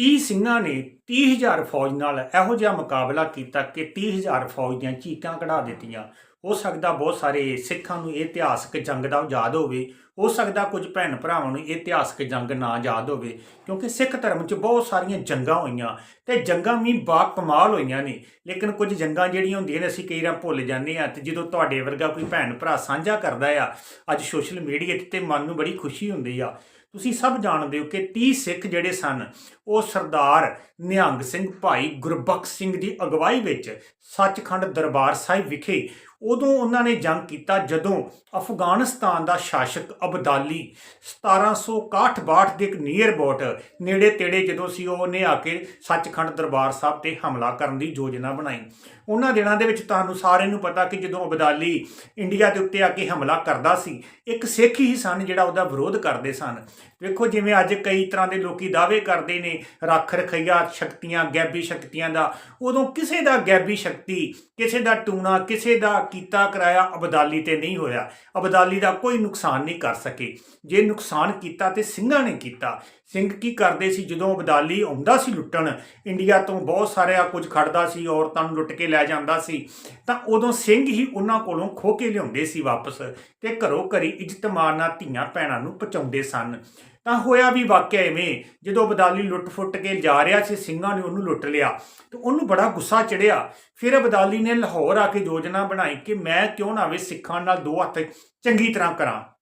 30 ਸਿੰਘਾਂ ਨੇ 30000 ਫੌਜ ਨਾਲ ਇਹੋ ਜਿਹਾ ਮੁਕਾਬਲਾ ਕੀਤਾ ਕਿ 30000 ਫੌਜ ਦੀਆਂ ਚੀਕਾਂ ਕਢਾ ਦਿੱਤੀਆਂ। ਹੋ ਸਕਦਾ ਬਹੁਤ ਸਾਰੇ ਸਿੱਖਾਂ ਨੂੰ ਇਹ ਇਤਿਹਾਸਕ ਜੰਗ ਦਾ ਯਾਦ ਹੋਵੇ। ਹੋ ਸਕਦਾ ਕੁਝ ਭੈਣ ਭਰਾਵਾਂ ਨੂੰ ਇਹ ਇਤਿਹਾਸਕ ਜੰਗ ਨਾ ਯਾਦ ਹੋਵੇ, ਕਿਉਂਕਿ ਸਿੱਖ ਧਰਮ 'ਚ ਬਹੁਤ ਸਾਰੀਆਂ ਜੰਗਾਂ ਹੋਈਆਂ ਤੇ ਜੰਗਾਂ ਵੀ ਬਾ ਕਮਾਲ ਹੋਈਆਂ ਨੇ। ਲੇਕਿਨ ਕੁਝ ਜੰਗਾਂ ਜਿਹੜੀਆਂ ਹੁੰਦੀਆਂ ਨੇ, ਅਸੀਂ ਕਈ ਵਾਰ ਭੁੱਲ ਜਾਂਦੇ ਆ ਤੇ ਜਦੋਂ ਤੁਹਾਡੇ ਵਰਗਾ ਕੋਈ ਭੈਣ ਭਰਾ ਸਾਂਝਾ ਕਰਦਾ ਆ, ਅੱਜ ਸੋਸ਼ਲ ਮੀਡੀਆ ਤੇ ਤੇ ਮਨ ਨੂੰ ਬੜੀ ਖੁਸ਼ੀ ਹੁੰਦੀ ਆ। ਤੁਸੀਂ ਸਭ ਜਾਣਦੇ ਹੋ ਕਿ 30 ਸਿੱਖ ਜਿਹੜੇ ਸਨ, ਉਹ ਸਰਦਾਰ ਨਿਹੰਗ ਸਿੰਘ ਭਾਈ ਗੁਰਬਖਸ਼ ਸਿੰਘ ਦੀ ਅਗਵਾਈ ਵਿੱਚ ਸੱਚਖੰਡ ਦਰਬਾਰ ਸਾਹਿਬ ਵਿਖੇ ਉਦੋਂ ਉਹਨਾਂ ਨੇ ਜੰਗ ਕੀਤਾ ਜਦੋਂ ਅਫਗਾਨਿਸਤਾਨ ਦਾ ਸ਼ਾਸਕ ਅਬਦਾਲੀ 1761-62 ਦੇ ਇੱਕ ਨੀਅਰ ਬੋਟ ਨੇੜੇ ਤੇੜੇ ਜਦੋਂ ਸੀ ਉਹਨੇ ਆ ਕੇ ਸੱਚਖੰਡ ਦਰਬਾਰ ਸਾਹਿਬ ਤੇ ਹਮਲਾ ਕਰਨ ਦੀ ਯੋਜਨਾ ਬਣਾਈ। ਉਹਨਾਂ ਦਿਨਾਂ ਦੇ ਵਿੱਚ ਤੁਹਾਨੂੰ ਸਾਰਿਆਂ ਨੂੰ ਪਤਾ ਕਿ ਜਦੋਂ ਅਬਦਾਲੀ ਇੰਡੀਆ ਦੇ ਉੱਤੇ ਆ ਕੇ ਹਮਲਾ ਕਰਦਾ ਸੀ, ਇੱਕ ਸਿੱਖ ਹੀ ਸਨ ਜਿਹੜਾ ਉਹਦਾ ਵਿਰੋਧ ਕਰਦੇ ਸਨ। ਵੇਖੋ ਜਿਵੇਂ ਅੱਜ ਕਈ ਤਰ੍ਹਾਂ ਦੇ ਲੋਕੀ ਦਾਅਵੇ ਕਰਦੇ ਨੇ, ਰੱਖ ਰਖਈਆ ਸ਼ਕਤੀਆਂ, ਗੈਬੀ ਸ਼ਕਤੀਆਂ ਦਾ। ਉਦੋਂ ਕਿਸੇ ਦਾ ਗੈਬੀ ਸ਼ਕਤੀ, ਕਿਸੇ ਦਾ ਟੂਣਾ, ਕਿਸੇ ਦਾ ਕੀਤਾ ਕਰਾਇਆ ਅਬਦਾਲੀ ਤੇ ਨਹੀਂ ਹੋਇਆ। ਅਬਦਾਲੀ ਦਾ ਕੋਈ ਨੁਕਸਾਨ ਨਹੀਂ ਕਰ ਸਕੇ। ਜੇ ਨੁਕਸਾਨ ਕੀਤਾ ਤੇ ਸਿੰਘਾਂ ਨੇ ਕੀਤਾ ਸਿੰਘ ਕੀ ਕਰਦੇ ਸੀ ਜਦੋਂ ਅਬਦਾਲੀ ਆਉਂਦਾ ਸੀ ਲੁੱਟਣ? ਇੰਡੀਆ ਤੋਂ ਬਹੁਤ ਸਾਰਿਆ ਕੁਝ ਖੜਦਾ ਸੀ, ਔਰਤਾਂ ਨੂੰ ਲੁੱਟ ਕੇ ਲੈ ਜਾਂਦਾ ਸੀ। ਤਾਂ ਉਦੋਂ ਸਿੰਘ ਹੀ ਉਹਨਾਂ ਕੋਲੋਂ ਖੋ ਕੇ ਲਿਆਉਂਦੇ ਸੀ ਵਾਪਸ ਤੇ ਘਰੋਂ ਘਰੀ ਇੱਜ਼ਤ ਮਾਰਨਾ ਧੀਆਂ ਭੈਣਾਂ ਨੂੰ ਪਹੁੰਚਾਉਂਦੇ ਸਨ। ਤਾਂ ਹੋਇਆ ਵੀ ਵਾਕਿਆ ਐਵੇਂ ਜਦੋਂ ਅਬਦਾਲੀ ਲੁੱਟ-ਫੁੱਟ ਕੇ ਜਾ ਰਿਹਾ ਸੀ, ਸਿੰਘਾਂ ਨੇ ਉਹਨੂੰ ਲੁੱਟ ਲਿਆ ਤੇ ਉਹਨੂੰ ਬੜਾ ਗੁੱਸਾ ਚੜਿਆ। ਫਿਰ ਅਬਦਾਲੀ ਨੇ ਲਾਹੌਰ ਆ ਕੇ ਯੋਜਨਾ ਬਣਾਈ ਕਿ ਮੈਂ ਕਿਉਂ ਨਾ ਵੇ ਸਿੱਖਾਂ ਨਾਲ ਦੋ ਹੱਥ ਚੰਗੀ ਤਰ੍ਹਾਂ ਕਰਾਂ।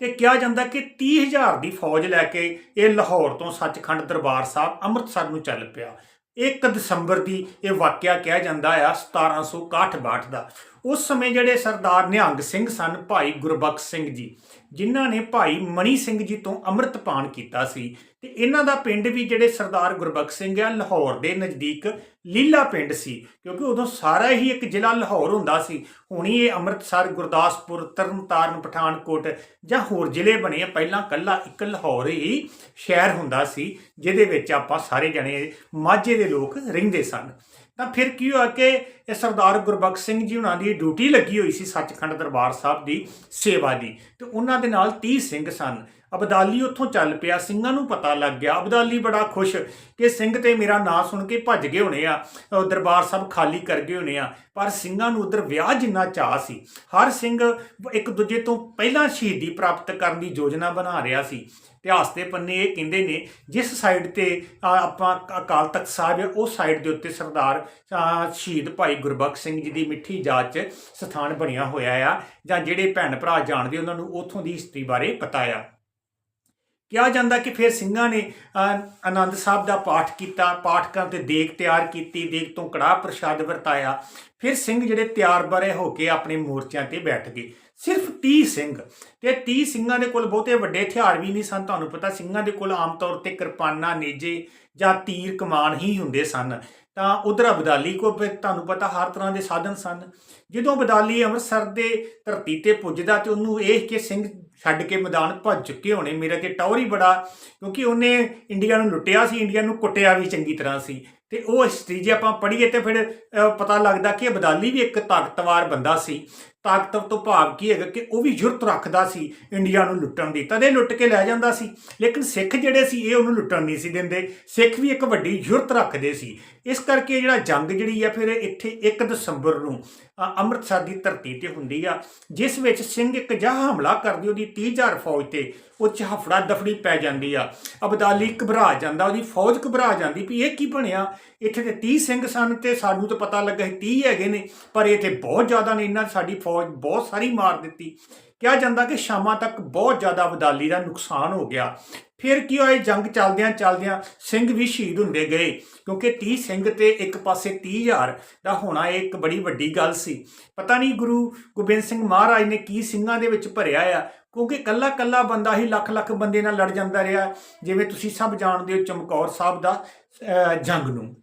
ਤੇ ਕਿਹਾ ਜਾਂਦਾ ਕਿ 30000 ਦੀ ਫੌਜ ਲੈ ਕੇ ਇਹ ਲਾਹੌਰ ਤੋਂ ਸੱਚਖੰਡ ਦਰਬਾਰ ਸਾਹਿਬ ਅੰਮ੍ਰਿਤਸਰ ਨੂੰ ਚੱਲ ਪਿਆ। 1 ਦਸੰਬਰ ਦੀ ਇਹ ਵਾਕਿਆ ਕਿਹਾ ਜਾਂਦਾ ਆ 1761-62 ਦਾ। ਉਸ ਸਮੇਂ ਜਿਹੜੇ ਸਰਦਾਰ ਨਿਹੰਗ ਸਿੰਘ ਸਨ, ਭਾਈ ਗੁਰਬਖਸ਼ ਸਿੰਘ ਜੀ ਜਿਨ੍ਹਾਂ ਨੇ ਭਾਈ ਮਨੀ ਸਿੰਘ ਜੀ ਤੋਂ ਅੰਮ੍ਰਿਤਪਾਨ ਕੀਤਾ ਸੀ ਤੇ ਇਹਨਾਂ ਦਾ ਪਿੰਡ ਵੀ ਜਿਹੜੇ ਸਰਦਾਰ ਗੁਰਬਖਸ਼ ਸਿੰਘ ਆ, ਲਾਹੌਰ ਦੇ ਨਜ਼ਦੀਕ ਲੀਲਾ ਪਿੰਡ ਸੀ, ਕਿਉਂਕਿ ਉਦੋਂ ਸਾਰਾ ਹੀ ਇੱਕ ਜ਼ਿਲ੍ਹਾ ਲਾਹੌਰ ਹੁੰਦਾ ਸੀ। ਹੁਣੀ ਇਹ ਅੰਮ੍ਰਿਤਸਰ, ਗੁਰਦਾਸਪੁਰ, ਤਰਨਤਾਰਨ, ਪਠਾਨਕੋਟ ਜਾਂ ਹੋਰ ਜ਼ਿਲ੍ਹੇ ਬਣੇ ਆ, ਪਹਿਲਾਂ ਕੱਲਾ ਇੱਕ ਲਾਹੌਰ ਹੀ ਸ਼ਹਿਰ ਹੁੰਦਾ ਸੀ, ਜਿਹਦੇ ਵਿੱਚ ਆਪਾਂ ਸਾਰੇ ਜਣੇ ਮਾਝੇ ਦੇ ਲੋਕ ਰਹਿੰਦੇ ਸਨ। ਤਾਂ ਫਿਰ ਕੀ ਹੋਇਆ ਕਿ ਇਹ ਸਰਦਾਰ ਗੁਰਬਖਸ਼ ਸਿੰਘ ਜੀ ਉਹਨਾਂ ਦੀ ਡਿਊਟੀ ਲੱਗੀ ਹੋਈ ਸੀ ਸੱਚਖੰਡ ਦਰਬਾਰ ਸਾਹਿਬ ਦੀ ਸੇਵਾ ਦੀ ਤੇ ਉਹਨਾਂ ਦੇ ਨਾਲ 30 ਸਿੰਘ ਸਨ। ਅਬਦਾਲੀ ਉੱਥੋਂ ਚੱਲ ਪਿਆ, ਸਿੰਘਾਂ ਨੂੰ ਪਤਾ ਲੱਗ ਗਿਆ। ਅਬਦਾਲੀ ਬੜਾ ਖੁਸ਼ ਕਿ ਸਿੰਘ ਤੇ ਮੇਰਾ ਨਾਂ ਸੁਣ ਕੇ ਭੱਜ ਗਏ ਹੋਣੇ ਆ ਦਰਬਾਰ ਸਾਹਿਬ ਖਾਲੀ ਕਰ ਗਏ ਹੋਣੇ ਆ। ਪਰ ਸਿੰਘਾਂ ਨੂੰ ਉਧਰ ਵਿਆਹ ਜਿੰਨਾ ਚਾਹ ਸੀ, ਹਰ ਸਿੰਘ ਇੱਕ ਦੂਜੇ ਤੋਂ ਪਹਿਲਾਂ ਸ਼ਹੀਦੀ ਪ੍ਰਾਪਤ ਕਰਨ ਦੀ ਯੋਜਨਾ ਬਣਾ ਰਿਹਾ ਸੀ। ਇਤਿਹਾਸ ਦੇ ਪੰਨੇ ਇਹ ਕਹਿੰਦੇ ਨੇ, ਜਿਸ ਸਾਈਡ ਤੇ ਆਪਾਂ ਅਕਾਲ ਤਖਤ ਸਾਹਿਬ ਹੈ ਉਸ ਸਾਈਡ ਦੇ ਉੱਤੇ ਸਰਦਾਰ ਸ਼ਹੀਦ ਭਾਈ ਗੁਰਬਖਸ਼ ਸਿੰਘ ਜੀ ਦੀ ਮਿੱਠੀ ਜਾਤ 'ਚ ਸਥਾਨ ਬਣਿਆ ਹੋਇਆ ਆ, ਜਾਂ ਜਿਹੜੇ ਭੈਣ ਭਰਾ ਜਾਣਦੇ ਉਹਨਾਂ ਨੂੰ ਉੱਥੋਂ ਦੀ ਹਿਸਟਰੀ ਬਾਰੇ ਪਤਾ ਆ। ਕਿਹਾ ਜਾਂਦਾ ਕਿ ਫਿਰ ਸਿੰਘਾਂ ਨੇ ਅ, ਆਨੰਦ ਸਾਹਿਬ ਦਾ ਪਾਠ ਕੀਤਾ ਪਾਠ ਕਰਨ ਤੇ ਦੇਗ ਤਿਆਰ ਕੀਤੀ ਦੇਗ ਤੋਂ ਕੜਾਹ ਪ੍ਰਸ਼ਾਦ ਵਰਤਾਇਆ। ਫਿਰ ਸਿੰਘ ਜਿਹੜੇ ਤਿਆਰ ਬਰੇ ਹੋ ਕੇ ਆਪਣੇ ਮੋਰਚਿਆਂ ਤੇ ਬੈਠ ਗਏ। ਸਿਰਫ 30 ਸਿੰਘ। ਤੇ 30 ਸਿੰਘਾਂ ਦੇ ਕੋਲ ਬਹੁਤੇ ਵੱਡੇ ਹਥਿਆਰ ਵੀ ਨਹੀਂ ਸਨ, ਤੁਹਾਨੂੰ ਪਤਾ ਸਿੰਘਾਂ ਦੇ ਕੋਲ ਆਮ ਤੌਰ ਤੇ ਕਿਰਪਾਨਾਂ, ਨੇਜੇ ਜਾਂ ਤੀਰ ਕਮਾਨ ਹੀ ਹੁੰਦੇ ਸਨ। ਤਾਂ ਉਧਰ ਅਬਦਾਲੀ ਕੋ ਤੁਹਾਨੂੰ ਪਤਾ ਹਰ ਤਰ੍ਹਾਂ ਦੇ ਸਾਧਨ ਸਨ। ਜਦੋਂ ਅਬਦਾਲੀ ਅੰਮ੍ਰਿਤਸਰ ਦੇ ਧਰਤੀ ਤੇ ਪੁੱਜਦਾ ਤੇ ਉਹਨੂੰ ਇਹ ਕਿ ਸਿੰਘ ਛੱਡ ਕੇ ਮੈਦਾਨ ਭੱਜ ਚੁੱਕੇ ਹੋਣੇ। ਮੇਰੇ ਤੇ ਟੌਰ ਹੀ ਬੜਾ, ਕਿਉਂਕਿ ਉਹਨੇ ਇੰਡੀਆ ਨੂੰ ਲੁੱਟਿਆ ਸੀ, ਇੰਡੀਆ ਨੂੰ ਕੁੱਟਿਆ ਵੀ ਚੰਗੀ ਤਰ੍ਹਾਂ ਸੀ। ਤੇ ਉਹ ਹਿਸਟਰੀ ਜੇ ਆਪਾਂ ਪੜ੍ਹੀਏ ਤੇ ਫਿਰ ਪਤਾ ਲੱਗਦਾ ਕਿ ਅਬਦਾਲੀ ਵੀ ਇੱਕ ਤਾਕਤਵਾਰ ਬੰਦਾ ਸੀ। ਤਾਕਤ ਤੋਂ ਭਾਵ ਕੀ ਹੈਗਾ ਕਿ ਉਹ ਵੀ ਜੁਰਤ ਰੱਖਦਾ ਸੀ, ਇੰਡੀਆ ਨੂੰ ਲੁੱਟਣ ਦੀ। ਤਦੇ ਲੁੱਟ ਕੇ ਲੈ ਜਾਂਦਾ ਸੀ। ਲੇਕਿਨ ਸਿੱਖ ਜਿਹੜੇ ਸੀ, ਇਹ ਉਹਨੂੰ ਲੁੱਟਣ ਨਹੀਂ ਸੀ ਦਿੰਦੇ। ਸਿੱਖ ਵੀ ਇੱਕ ਵੱਡੀ ਜੁਰਤ ਰੱਖਦੇ ਸੀ। ਇਸ ਕਰਕੇ ਜਿਹੜਾ ਜੰਗ ਜਿਹੜੀ ਆ, ਫਿਰ ਇੱਥੇ 1 ਦਸੰਬਰ ਨੂੰ ਅੰਮ੍ਰਿਤਸਰ ਦੀ ਧਰਤੀ ਤੇ ਹੁੰਦੀ ਆ, ਜਿਸ ਵਿੱਚ ਸਿੰਘ ਇੱਕ ਜਿਹਾ ਹਮਲਾ ਕਰਦੀ ਉਹਦੀ 30000 ਫੌਜ ਤੇ, ਉਹ ਚ ਹਫੜਾ ਦਫੜੀ ਪੈ ਜਾਂਦੀ ਆ। ਅਬਦਾਲੀ ਘਬਰਾ ਜਾਂਦਾ, ਉਹਦੀ ਫੌਜ ਘਬਰਾ ਜਾਂਦੀ ਵੀ ਇਹ ਕੀ ਬਣਿਆ? ਇੱਥੇ ਤੇ 30 ਸਿੰਘ ਸਨ ਤੇ ਸਾਨੂੰ ਤਾਂ ਪਤਾ ਲੱਗਾ ਸੀ 30 ਹੈਗੇ ਨੇ, ਪਰ ਇਹ ਤੇ ਬਹੁਤ ਜ਼ਿਆਦਾ ਨੇ, ਇਹਨਾਂ ਸਾਡੀ ਫੌਜ ਬਹੁਤ ਸਾਰੀ ਮਾਰ ਦਿੱਤੀ। ਕਿਹਾ ਜਾਂਦਾ ਕਿ ਸ਼ਾਮਾਂ ਤੱਕ ਬਹੁਤ ਜ਼ਿਆਦਾ ਅਬਦਾਲੀ ਦਾ ਨੁਕਸਾਨ ਹੋ ਗਿਆ। ਫਿਰ ਕੀ ਹੋਇਆ? ਜੰਗ ਚੱਲਦਿਆਂ ਚੱਲਦਿਆਂ ਸਿੰਘ ਵੀ ਸ਼ਹੀਦ ਹੁੰਦੇ ਗਏ ਕਿਉਂਕਿ 30 ਸਿੰਘ ਤੇ ਇੱਕ ਪਾਸੇ 30000 ਦਾ ਹੋਣਾ ਇਹ ਇੱਕ ਬੜੀ ਵੱਡੀ ਗੱਲ ਸੀ। ਪਤਾ ਨਹੀਂ ਗੁਰੂ ਗੋਬਿੰਦ ਸਿੰਘ ਮਹਾਰਾਜ ਨੇ ਕੀ ਸਿੰਘਾਂ ਦੇ ਵਿੱਚ ਭਰਿਆ ਆ ਕਿਉਂਕਿ ਕੱਲਾ ਕੱਲਾ ਬੰਦਾ ਹੀ ਲੱਖ ਲੱਖ ਬੰਦੇ ਨਾਲ ਲੜ ਜਾਂਦਾ ਰਿਹਾ ਜਿਵੇਂ ਤੁਸੀਂ ਸਭ ਜਾਣਦੇ ਹੋ ਚਮਕੌਰ ਸਾਹਿਬ ਦਾ ਅਹ, ਜੰਗ ਨੂੰ।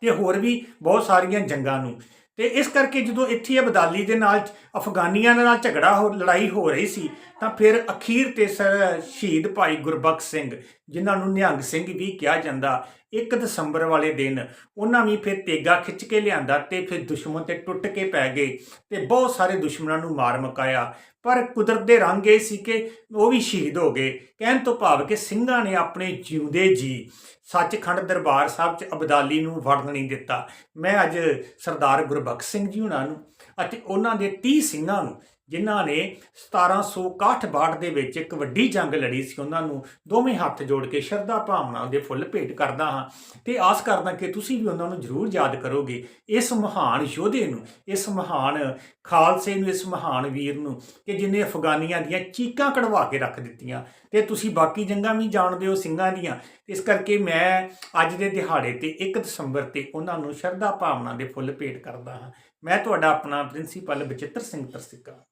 ਤੇ ਹੋਰ ਵੀ ਬਹੁਤ ਸਾਰੀਆਂ ਜੰਗਾਂ ਨੂੰ। ਤੇ ਇਸ ਕਰਕੇ ਜਦੋਂ ਇੱਥੇ ਅਬਦਾਲੀ ਦੇ ਨਾਲ ਅਫਗਾਨੀਆਂ ਦੇ ਨਾਲ ਝਗੜਾ ਹੋ, ਲੜਾਈ ਹੋ ਰਹੀ ਸੀ, ਤਾਂ ਫਿਰ ਅਖੀਰ ਤੇ ਸਰ ਸ਼ਹੀਦ ਭਾਈ ਗੁਰਬਖਸ਼ ਸਿੰਘ, ਜਿਨ੍ਹਾਂ ਨੂੰ ਨਿਹੰਗ ਸਿੰਘ ਵੀ ਕਿਹਾ ਜਾਂਦਾ 1 ਦਸੰਬਰ ਵਾਲੇ ਦਿਨ ਉਹਨਾਂ ਵੀ ਫਿਰ ਤੇਗਾ ਖਿੱਚ ਕੇ ਲਿਆਂਦਾ ਤੇ ਫਿਰ ਦੁਸ਼ਮਣ ਤੇ ਟੁੱਟ ਕੇ ਪੈ ਗਏ ਤੇ ਬਹੁਤ ਸਾਰੇ ਦੁਸ਼ਮਣਾਂ ਨੂੰ ਮਾਰ ਮੁਕਾਇਆ। ਪਰ ਕੁਦਰਤ ਦੇ ਰੰਗ ਇਹ ਸੀ ਕਿ ਉਹ ਵੀ ਸ਼ਹੀਦ ਹੋ ਗਏ। ਕਹਿਣ ਤੋਂ ਭਾਵ ਕਿ ਸਿੰਘਾਂ ਨੇ ਆਪਣੇ ਜਿਉਂਦੇ ਜੀ ਸੱਚਖੰਡ ਦਰਬਾਰ ਸਾਹਿਬ 'ਚ ਅਬਦਾਲੀ ਨੂੰ ਵੜਨ ਨਹੀਂ ਦਿੱਤਾ। ਮੈਂ ਅੱਜ ਸਰਦਾਰ ਗੁਰਬਖਸ਼ ਸਿੰਘ ਜੀ ਹੁਣਾਂ ਨੂੰ ਅਤੇ ਉਹਨਾਂ ਦੇ 30 ਸਿੰਘਾਂ ਨੂੰ ਜਿਨ੍ਹਾਂ ਨੇ 1761 ਦੇ ਵਿੱਚ ਇੱਕ ਵੱਡੀ ਜੰਗ ਲੜੀ ਸੀ। ਉਹਨਾਂ ਨੂੰ ਦੋਵੇਂ ਹੱਥ ਜੋੜ ਕੇ ਸ਼ਰਧਾ ਭਾਵਨਾ ਦੇ ਫੁੱਲ ਭੇਟ ਕਰਦਾ ਹਾਂ ਤੇ ਆਸ ਕਰਦਾ ਕਿ ਤੁਸੀਂ ਵੀ ਉਹਨਾਂ ਨੂੰ ਜ਼ਰੂਰ ਯਾਦ ਕਰੋਗੇ। ਇਸ ਮਹਾਨ ਯੋਧੇ ਨੂੰ, ਇਸ ਮਹਾਨ ਖਾਲਸੇ ਨੂੰ, ਇਸ ਮਹਾਨ ਵੀਰ ਨੂੰ ਕਿ ਜਿਨੇ ਅਫਗਾਨੀਆਂ ਦੀਆਂ ਚੀਕਾਂ ਕਢਵਾ ਕੇ ਰੱਖ ਦਿੱਤੀਆਂ ਤੇ ਤੁਸੀਂ ਬਾਕੀ ਜੰਗਾਂ ਵੀ ਜਾਣਦੇ ਹੋ, ਸਿੰਘਾਂ ਦੀਆਂ। ਇਸ ਕਰਕੇ ਮੈਂ ਅੱਜ ਦੇ ਦਿਹਾੜੇ ਤੇ 1 ਦਸੰਬਰ ਤੇ ਉਹਨਾਂ ਨੂੰ ਸ਼ਰਧਾ ਭਾਵਨਾ ਦੇ ਫੁੱਲ ਭੇਟ ਕਰਦਾ ਹਾਂ। ਮੈਂ ਤੁਹਾਡਾ ਆਪਣਾ ਪ੍ਰਿੰਸੀਪਲ ਬਚਿੱਤਰ ਸਿੰਘ ਤਰਸਿੱਕਾ।